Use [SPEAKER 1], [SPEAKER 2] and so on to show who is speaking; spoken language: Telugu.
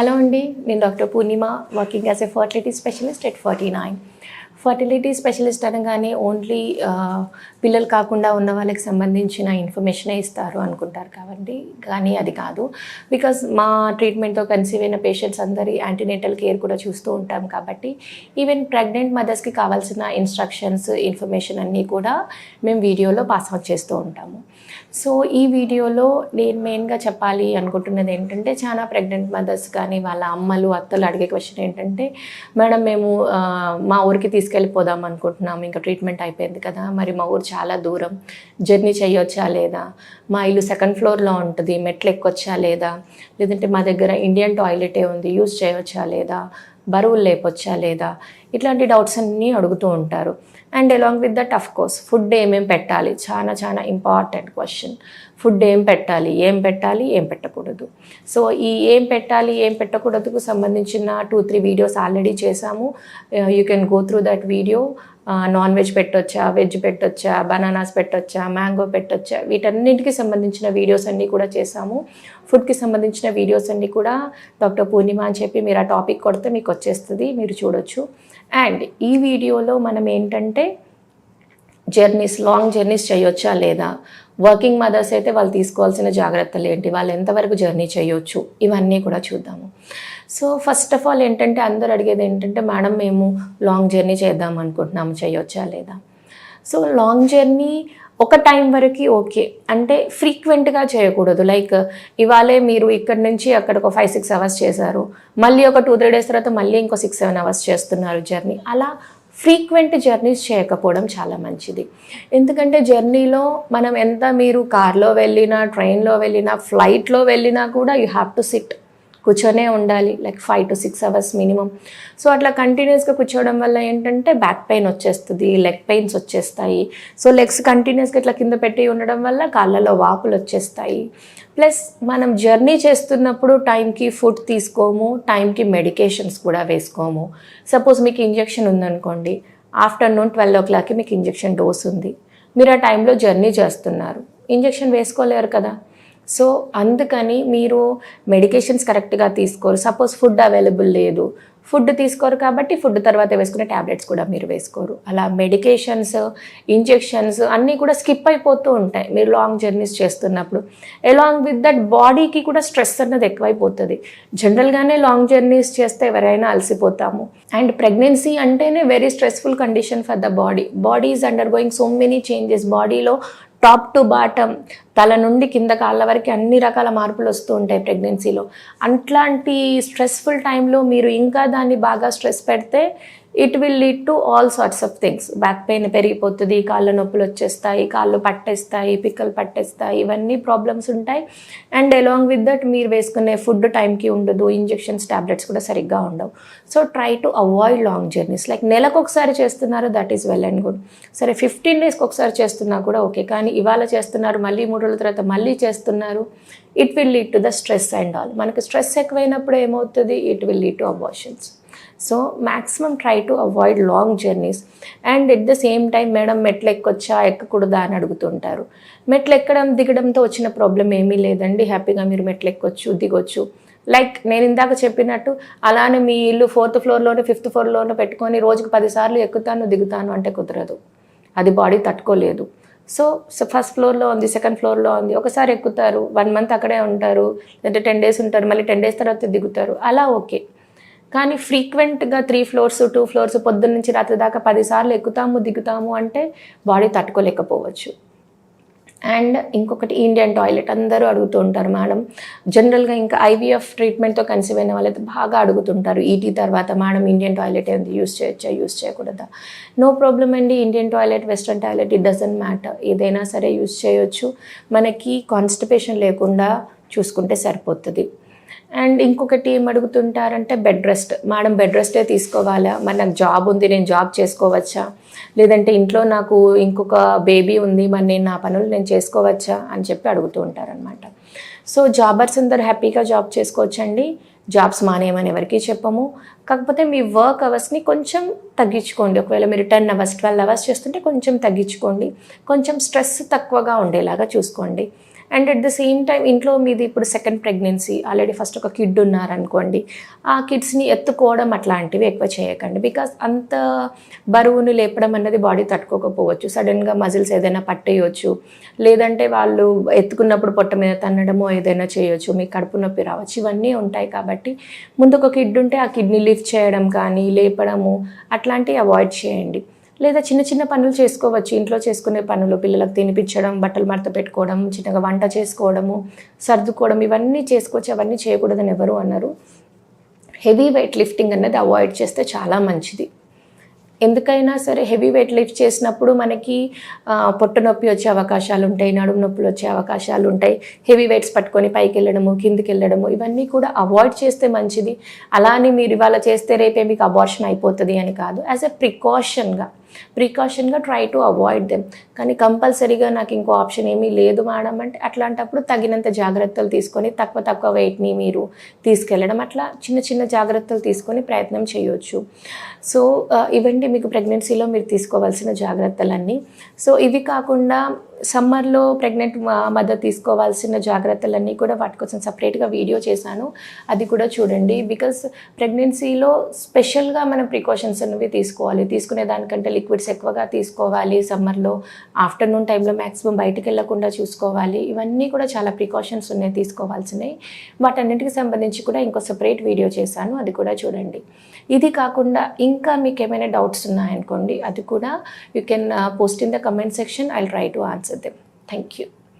[SPEAKER 1] హలో అండి నేను doctor Purnima working as a fertility specialist at forty nine. Fertility specialist అనగానే ఓన్లీ పిల్లలు కాకుండా ఉన్న వాళ్ళకి సంబంధించిన ఇన్ఫర్మేషనే ఇస్తారు అనుకుంటారు కాబట్టి కానీ అది కాదు. బికాజ్ మా ట్రీట్మెంట్తో కన్సీవ్ అయిన పేషెంట్స్ అందరి యాంటీనేటల్ కేర్ కూడా చూస్తూ ఉంటాం కాబట్టి ఈవెన్ ప్రెగ్నెంట్ మదర్స్కి కావాల్సిన ఇన్స్ట్రక్షన్స్ ఇన్ఫర్మేషన్ అన్నీ కూడా మేము వీడియోలో పాస్ అవుట్ చేస్తూ ఉంటాము. సో ఈ వీడియోలో నేను మెయిన్గా చెప్పాలి అనుకుంటున్నది ఏంటంటే చాలా ప్రెగ్నెంట్ మదర్స్ కానీ వాళ్ళ అమ్మలు అత్తలు అడిగే క్వశ్చన్ ఏంటంటే మేడం మేము మా ఊరికి తీసుకెళ్ళిపోదాం అనుకుంటున్నాం ఇంకా ట్రీట్మెంట్ అయిపోయింది కదా. మరి మా ఊరు చాలా దూరం. జర్నీ చేయొచ్చా లేదా? మా ఇల్లు సెకండ్ ఫ్లోర్లో ఉంటుంది. మెట్లు ఎక్కొచ్చా లేదా? లేదంటే మా దగ్గర ఇండియన్ టాయిలెటే ఉంది. యూజ్ చేయవచ్చా లేదా? బరువులు లేపొచ్చా లేదా? ఇట్లాంటి డౌట్స్ అన్నీ అడుగుతూ ఉంటారు. And along with that of course food ఏమేం పెట్టాలి? చాలా చాలా ఇంపార్టెంట్ క్వశ్చన్ ఫుడ్ ఏం పెట్టాలి? ఏం పెట్టాలి? ఏం పెట్టకూడదు. సో ఈ ఏం పెట్టాలి? ఏం పెట్టకూడదుకు సంబంధించిన టూ త్రీ వీడియోస్ ఆల్రెడీ చేశాము. You can go through that video non veg పెట్టొచ్చా? వెజ్ పెట్టొచ్చా? బనానాస్ పెట్టొచ్చా? మ్యాంగో పెట్టొచ్చా? వీటన్నిటికి సంబంధించిన వీడియోస్ అన్నీ కూడా చేశాము. ఫుడ్కి సంబంధించిన వీడియోస్ అన్నీ కూడా డాక్టర్ పూర్ణిమ అని చెప్పి మీరు ఆ టాపిక్ కొడితే మీకు వచ్చేస్తుంది. మీరు చూడొచ్చు. అండ్ ఈ వీడియోలో మనం ఏంటంటే జర్నీస్ లాంగ్ జర్నీస్ చేయొచ్చా లేదా? వర్కింగ్ మదర్స్ అయితే వాళ్ళు తీసుకోవాల్సిన జాగ్రత్తలు ఏంటి? వాళ్ళు ఎంతవరకు జర్నీ చేయొచ్చు? ఇవన్నీ కూడా చూద్దాము. సో ఫస్ట్ ఆఫ్ ఆల్ ఏంటంటే అందరు అడిగేది ఏంటంటే మేడం మేము లాంగ్ జర్నీ చేద్దాం అనుకుంటున్నాము. చేయొచ్చా లేదా? సో లాంగ్ జర్నీ ఒక టైం వరకు ఓకే అంటే ఫ్రీక్వెంట్గా చేయకూడదు. లైక్ ఇవాళే మీరు ఇక్కడ నుంచి అక్కడ ఒక ఫైవ్ సిక్స్ అవర్స్ చేశారు. మళ్ళీ ఒక టూ త్రీ డేస్ తర్వాత మళ్ళీ ఇంకో సిక్స్ సెవెన్ అవర్స్ చేస్తున్నారు జర్నీ అలా ఫ్రీక్వెంట్ జర్నీస్ చేయకపోవడం చాలా మంచిది. ఎందుకంటే జర్నీలో మనం ఎంత మీరు కార్లో వెళ్ళినా ట్రైన్లో వెళ్ళినా ఫ్లైట్లో వెళ్ళినా కూడా యూ హ్యావ్ టు సిట్ కూర్చొనే ఉండాలి like five to six hours minimum so అట్లా కంటిన్యూస్గా కూర్చోవడం వల్ల ఏంటంటే బ్యాక్ పెయిన్ వచ్చేస్తుంది లెగ్ పెయిన్స్ వచ్చేస్తాయి. సో లెగ్స్ కంటిన్యూస్గా ఇట్లా కింద పెట్టి ఉండడం వల్ల కాళ్ళలో వాపులు వచ్చేస్తాయి. ప్లస్ మనం జర్నీ చేస్తున్నప్పుడు టైంకి ఫుడ్ తీసుకోము టైంకి మెడికేషన్స్ కూడా వేసుకోము. సపోజ్ మీకు ఇంజెక్షన్ ఉందనుకోండి ఆఫ్టర్నూన్ ట్వెల్వ్ ఓ క్లాక్కి మీకు ఇంజెక్షన్ డోస్ ఉంది. మీరు ఆ టైంలో జర్నీ చేస్తున్నారు. ఇంజెక్షన్ వేసుకోలేరు కదా. సో అందుకని మీరు మెడికేషన్స్ కరెక్ట్గా తీసుకోరు. సపోజ్ ఫుడ్ అవైలబుల్ లేదు. ఫుడ్ తీసుకోరు కాబట్టి ఫుడ్ తర్వాత వేసుకునే ట్యాబ్లెట్స్ కూడా మీరు వేసుకోరు. అలా మెడికేషన్స్ ఇంజెక్షన్స్ అన్నీ కూడా స్కిప్ అయిపోతూ ఉంటాయి. మీరు లాంగ్ జర్నీస్ చేస్తున్నప్పుడు. అలాంగ్ విత్ దట్ బాడీకి కూడా స్ట్రెస్ అన్నది ఎక్కువైపోతుంది. జనరల్గానే లాంగ్ జర్నీస్ చేస్తే ఎవరైనా అలసిపోతాము. అండ్ ప్రెగ్నెన్సీ అంటేనే very stressful condition for the body body is undergoing so many changes బాడీలో టాప్ టు బాటమ్ తల నుండి కింద కాళ్ళ వరకు అన్ని రకాల మార్పులు వస్తూ ఉంటాయి ప్రెగ్నెన్సీలో అట్లాంటి స్ట్రెస్ఫుల్ టైంలో మీరు ఇంకా దాన్ని బాగా స్ట్రెస్ పెడితే it will lead to all sorts of things back pain పెరిగిపోతుంది కాళ్ళ నొప్పులు వచ్చేస్తాయి కాళ్ళు పట్టేస్తాయి పిక్కలు పట్టేస్తాయి ఇవన్నీ ప్రాబ్లమ్స్ ఉంటాయి. అండ్ అలాంగ్ విత్ దట్ మీరు వేసుకునే ఫుడ్ టైంకి ఉండదు ఇంజెక్షన్స్ టాబ్లెట్స్ కూడా సరిగ్గా ఉండవు. So try to avoid long journeys like నెలకు ఒకసారి చేస్తున్నారు that is well and good సరే ఫిఫ్టీన్ డేస్కి ఒకసారి చేస్తున్నా కూడా ఓకే కానీ ఇవాళ చేస్తున్నారు మళ్ళీ మూడు రోజుల తర్వాత మళ్ళీ చేస్తున్నారు it will lead to the stress and all మనకి స్ట్రెస్ ఎక్కువైనప్పుడు ఏమవుతుంది? It will lead to abortions so maximum try to avoid long journeys and at the same time madam మెట్లు ఎక్కొచ్చా ఎక్కకూడదా అని అడుగుతుంటారు. మెట్లు ఎక్కడం దిగడంతో వచ్చిన ప్రాబ్లం ఏమీ లేదండి. హ్యాపీగా మీరు మెట్లు ఎక్కొచ్చు దిగొచ్చు. లైక్ నేను ఇందాక చెప్పినట్టు అలానే మీ ఇల్లు ఫోర్త్ ఫ్లోర్లోనే ఫిఫ్త్ ఫ్లోర్లోనే పెట్టుకొని రోజుకు పదిసార్లు ఎక్కుతాను దిగుతాను అంటే కుదరదు. అది బాడీ తట్టుకోలేదు. సో సో ఫస్ట్ ఫ్లోర్లో ఉంది సెకండ్ ఫ్లోర్లో ఉంది. ఒకసారి ఎక్కుతారు వన్ మంత్ అక్కడే ఉంటారు లేదంటే టెన్ డేస్ ఉంటారు మళ్ళీ టెన్ డేస్ తర్వాత దిగుతారు. అలా ఓకే కానీ ఫ్రీక్వెంట్గా త్రీ ఫ్లోర్స్ టూ ఫ్లోర్స్ పొద్దున్న నుంచి రాత్రి దాకా పదిసార్లు ఎక్కుతాము దిగుతాము అంటే బాడీ తట్టుకోలేకపోవచ్చు. అండ్ ఇంకొకటి ఇండియన్ టాయిలెట్ అందరూ అడుగుతూ ఉంటారు మేడం జనరల్గా ఇంకా ఐవీఎఫ్ ట్రీట్మెంట్తో కన్సీవ్ అయిన వాళ్ళైతే బాగా అడుగుతుంటారు. ఈటీ తర్వాత మేడం ఇండియన్ టాయిలెట్ ఏంది యూస్ చేయొచ్చా? యూస్ చేయకూడదా? నో ప్రాబ్లం అండి. Indian toilet western toilet it doesn't matter ఏదైనా సరే యూస్ చేయొచ్చు. మనకి కాన్స్టిపేషన్ లేకుండా చూసుకుంటే సరిపోతుంది. అండ్ ఇంకొకటి ఏం అడుగుతుంటారంటే బెడ్ రెస్ట్. మేడం బెడ్ రెస్టే తీసుకోవాలా? మరి నాకు జాబ్ ఉంది నేను జాబ్ చేసుకోవచ్చా? లేదంటే ఇంట్లో నాకు ఇంకొక బేబీ ఉంది మరి నేను నా పనులు నేను చేసుకోవచ్చా? అని చెప్పి అడుగుతూ ఉంటారనమాట సో జాబర్స్ అందరు హ్యాపీగా జాబ్ చేసుకోవచ్చండి. జాబ్స్ మానేయమని ఎవరికి చెప్పము. కాకపోతే మీ వర్క్ అవర్స్ని కొంచెం తగ్గించుకోండి. ఒకవేళ మీరు టెన్ అవర్స్ ట్వెల్వ్ అవర్స్ చేస్తుంటే కొంచెం తగ్గించుకోండి. కొంచెం స్ట్రెస్ తక్కువగా ఉండేలాగా చూసుకోండి. And at the same time ఇంట్లో మీది ఇప్పుడు సెకండ్ ప్రెగ్నెన్సీ ఆల్రెడీ ఫస్ట్ ఒక కిడ్ ఉన్నారనుకోండి ఆ కిడ్స్ని ఎత్తుకోవడం అట్లాంటివి ఎక్కువ చేయకండి. బికాస్ అంత బరువును లేపడం అన్నది బాడీ తట్టుకోకపోవచ్చు. సడన్గా మజిల్స్ ఏదైనా పట్టేయచ్చు. లేదంటే వాళ్ళు ఎత్తుకున్నప్పుడు పొట్ట మీద తన్నడమో ఏదైనా చేయొచ్చు. మీ కడుపు నొప్పి రావచ్చు. ఇవన్నీ ఉంటాయి కాబట్టి ముందు ఒక కిడ్ ఉంటే ఆ కిడ్ని లిఫ్ట్ చేయడం కానీ లేపడము అట్లాంటివి అవాయిడ్ చేయండి. లేదా చిన్న చిన్న పనులు చేసుకోవచ్చు. ఇంట్లో చేసుకునే పనులు పిల్లలకు తినిపించడం బట్టలు మడత పెట్టుకోవడం చిన్నగా వంట చేసుకోవడము సర్దుకోవడం ఇవన్నీ చేసుకోవచ్చు. అవన్నీ చేయకూడదని ఎవరు అన్నారు హెవీ వెయిట్ లిఫ్టింగ్ అన్నది అవాయిడ్ చేస్తే చాలా మంచిది. ఎందుకైనా సరే హెవీ వెయిట్ లిఫ్ట్ చేసినప్పుడు మనకి పొట్ట నొప్పి వచ్చే అవకాశాలు ఉంటాయి నడుము నొప్పులు వచ్చే అవకాశాలు ఉంటాయి. హెవీ వెయిట్స్ పట్టుకొని పైకి వెళ్ళడము కిందికి వెళ్ళడము ఇవన్నీ కూడా అవాయిడ్ చేస్తే మంచిది. అలా అని మీరు ఇవాళ చేస్తే రేపే మీకు అబార్షన్ అయిపోతుంది అని కాదు. యాజ్ ఎ ప్రికాషన్గా ప్రికాషన్గా ట్రై టు అవాయిడ్ దెమ్. కానీ కంపల్సరీగా నాకు ఇంకో ఆప్షన్ ఏమీ లేదు మేడం అంటే అట్లాంటప్పుడు తగినంత జాగ్రత్తలు తీసుకొని తక్కువ తక్కువ వెయిట్ని మీరు తీసుకెళ్ళడం అట్లా చిన్న చిన్న జాగ్రత్తలు తీసుకొని ప్రయత్నం చేయొచ్చు. సో ఇవండి మీకు ప్రెగ్నెన్సీలో మీరు తీసుకోవాల్సిన జాగ్రత్తలన్నీ. సో ఇవి కాకుండా సమ్మర్లో ప్రెగ్నెంట్ మదర్ తీసుకోవాల్సిన జాగ్రత్తలన్నీ కూడా వాటి కోసం సపరేట్గా వీడియో చేశాను. అది కూడా చూడండి. బికాస్ ప్రెగ్నెన్సీలో స్పెషల్గా మనం ప్రికాషన్స్ అనేవి తీసుకోవాలి. తీసుకునే దానికంటే లిక్విడ్స్ ఎక్కువగా తీసుకోవాలి సమ్మర్లో. ఆఫ్టర్నూన్ టైంలో మ్యాక్సిమం బయటికి వెళ్ళకుండా చూసుకోవాలి. ఇవన్నీ కూడా చాలా ప్రికాషన్స్ ఉన్నాయి తీసుకోవాల్సినవి. వాటన్నిటికి సంబంధించి కూడా ఇంకో సపరేట్ వీడియో చేశాను. అది కూడా చూడండి. ఇది కాకుండా ఇంకా మీకు ఏమైనా డౌట్స్ ఉన్నాయనుకోండి అది కూడా you can post in the comment section I try to answer them thank you